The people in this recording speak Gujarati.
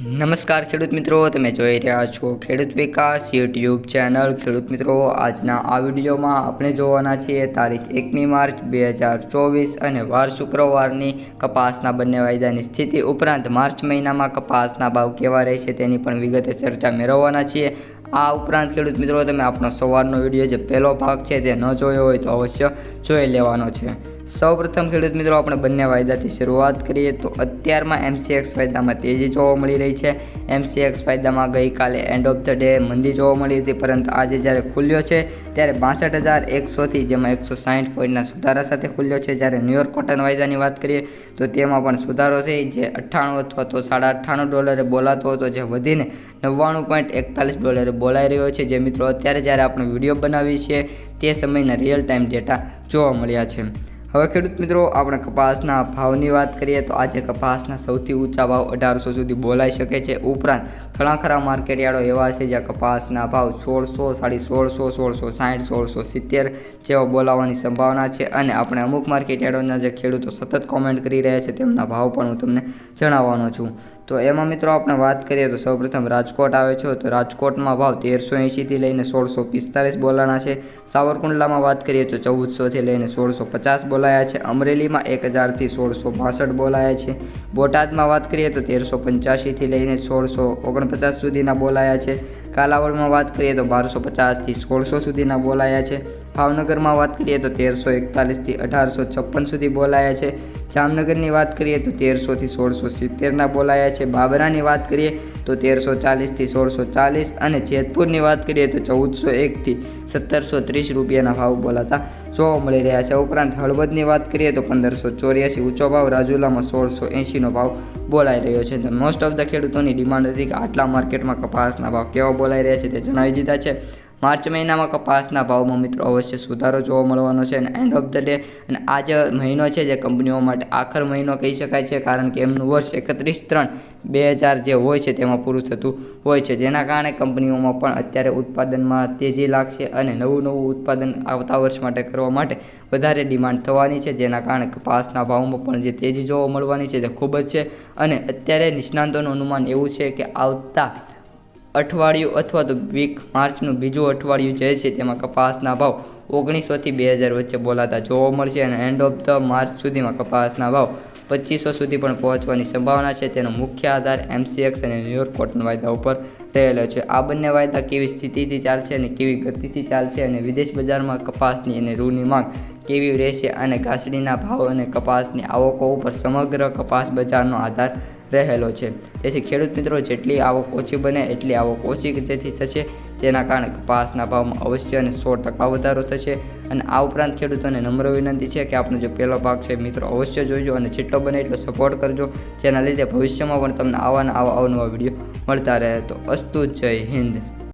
નમસ્કાર ખેડૂત મિત્રો, તમે જોઈ રહ્યા છો ખેડૂત વિકાસ યુટ્યુબ ચેનલ. ખેડૂત મિત્રો, આજના આ વિડીયોમાં આપણે જોવાના છીએ તારીખ એકમી માર્ચ બે હજાર ચોવીસ અને વાર શુક્રવારની કપાસના બંને વાયદાની સ્થિતિ. ઉપરાંત માર્ચ મહિનામાં કપાસના ભાવ કેવા રહેશે તેની પણ વિગતે ચર્ચા મેળવવાના છીએ. આ ઉપરાંત ખેડૂત મિત્રો, તમે આપણો સવારનો વીડિયો જે પહેલો ભાગ છે તે ન જોયો હોય તો અવશ્ય જોઈ લેવાનો છે. સૌપ્રથમ ખેડૂત મિત્રો, આપણે બંને વાયદાથી શરૂઆત કરીએ તો અત્યારમાં એમસીએક્સ વાયદામાં તેજી જોવા મળી રહી છે. એમસીએક્સ વાયદામાં ગઈકાલે એન્ડ ઓફ ધ ડે મંદી જોવા મળી હતી, પરંતુ આજે જ્યારે ખુલ્યો છે, ત્યારે બાસઠ હજાર એકસોથી, જેમાં એકસો સાઠ પોઈન્ટના સુધારા સાથે ખુલ્યો છે. જ્યારે ન્યુયોર્ક કોટન વાયદાની વાત કરીએ, તો તેમાં પણ સુધારો થઈ જે અઠ્ઠાણું અથવા તો સાડા અઠ્ઠાણું ડોલરે બોલાતો હતો, જે વધીને નવ્વાણું પોઈન્ટ એકતાલીસ ડોલરે બોલાઈ રહ્યો છે. જે મિત્રો, અત્યારે જ્યારે આપણે વીડિયો બનાવીએ છીએ, તે સમયના રિયલ ટાઈમ ડેટા જોવા મળ્યા છે. હવે ખેડૂત મિત્રો, આપણે કપાસના ભાવની વાત કરીએ તો આજે કપાસના સૌથી ઊંચા ભાવ અઢારસો સુધી બોલાઈ શકે છે. ઉપરાંત ઘણા ખરા માર્કેટયાર્ડો એવા છે જ્યાં કપાસના ભાવ સોળસો, સાડી સોળસો સોળસો સાઠ સોળસો સિત્તેર જેવા બોલાવવાની સંભાવના છે. અને આપણે અમુક માર્કેટયાર્ડોના જે ખેડૂતો સતત કોમેન્ટ કરી રહ્યા છે તેમના ભાવ પણ હું તમને જણાવવાનો છું. તો એમાં મિત્રો આપણે વાત કરીએ તો સૌપ્રથમ રાજકોટ આવે છે. તો રાજકોટમાં ભાવ તેરસો એંશીથી લઈને સોળસો પિસ્તાલીસ બોલાણા છે. સાવરકુંડલામાં વાત કરીએ તો ચૌદસોથી લઈને સોળસો પચાસ બોલાયા છે. અમરેલીમાં એક હજારથી સોળસો બાસઠ બોલાયા છે. બોટાદમાં વાત કરીએ તો તેરસો પંચ્યાસીથી લઈને સોળસો ઓગણપચાસ સુધીના બોલાયા છે. કાલાવડમાં વાત કરીએ તો બારસો પચાસથી સોળસો સુધીના બોલાયા છે. ભાવનગરમાં વાત કરીએ તો તેરસો એકતાલીસથી અઢારસો છપ્પન સુધી બોલાયા છે. જામનગરની વાત કરીએ તો તેરસોથી સોળસો સિત્તેરના બોલાયા છે. બાબરાની વાત કરીએ તો તેરસો ચાલીસથી સોળસો ચાલીસ અને જેતપુરની વાત કરીએ તો ચૌદસો એકથી સત્તરસો ત્રીસ રૂપિયાના ભાવ બોલાતા જોવા મળી રહ્યા છે. ઉપરાંત હળવદની વાત કરીએ તો પંદરસો ચોર્યાસી ઊંચો ભાવ, રાજુલામાં સોળસો એંશીનો ભાવ બોલાઈ રહ્યો છે. મોસ્ટ ઓફ ધ ખેડૂતોની ડિમાન્ડ હતી કે આટલા માર્કેટમાં કપાસના ભાવ કેવા બોલાઈ રહ્યા છે તે જણાવી દીધા છે. માર્ચ મહિનામાં કપાસના ભાવમાં મિત્રો અવશ્ય સુધારો જોવા મળવાનો છે અને એન્ડ ઓફ ધ ડે અને આ જે મહિનો છે જે કંપનીઓ માટે આખર મહિનો કહી શકાય છે કારણ કે એમનું વર્ષ એકત્રીસ ત્રણ બે હજાર જે હોય છે તેમાં પૂરું થતું હોય છે. જેના કારણે કંપનીઓમાં પણ અત્યારે ઉત્પાદનમાં તેજી લાગશે અને નવું નવું ઉત્પાદન આવતા વર્ષ માટે કરવા માટે વધારે ડિમાન્ડ થવાની છે. જેના કારણે કપાસના ભાવમાં પણ જે તેજી જોવા મળવાની છે તે ખૂબ જ છે અને અત્યારે નિષ્ણાંતોનું અનુમાન એવું છે કે આવતા અઠવાડિયું અથવા તો વીક માર્ચનું બીજું અઠવાડિયું જે છે તેમાં કપાસના ભાવ ઓગણીસોથી બે હજાર વચ્ચે બોલાતા જોવા મળશે અને એન્ડ ઓફ ધ માર્ચ સુધીમાં કપાસના ભાવ પચીસો સુધી પણ પહોંચવાની સંભાવના છે. તેનો મુખ્ય આધાર એમસીએક્સ અને ન્યુયોર્ક કોટન વાયદા ઉપર રહેલો છે. આ બંને વાયદા કેવી સ્થિતિથી ચાલશે અને કેવી ગતિથી ચાલશે અને વિદેશ બજારમાં કપાસની અને રૂની માંગ કેવી રહેશે અને ઘાસડીના ભાવ અને કપાસની આવકો ઉપર સમગ્ર કપાસ બજારનો આધાર રહેલો છે. તેથી ખેડૂત મિત્રો જેટલી આવક ઓછી બને, એટલી આવક ઓછી જેથી થશે. જેના કારણે કપાસના ભાવમાં અવશ્ય અને સો ટકા વધારો થશે. અને આ ઉપરાંત ખેડૂતોને નમ્ર વિનંતી છે કે આપણો જે પહેલો ભાગ છે મિત્રો અવશ્ય જોઈજો અને જેટલો બને એટલો સપોર્ટ કરજો. જેના લીધે ભવિષ્યમાં પણ તમને આવા આવા અવનવા વીડિયો મળતા રહે. તો અસ્તુ જય હિન્દ.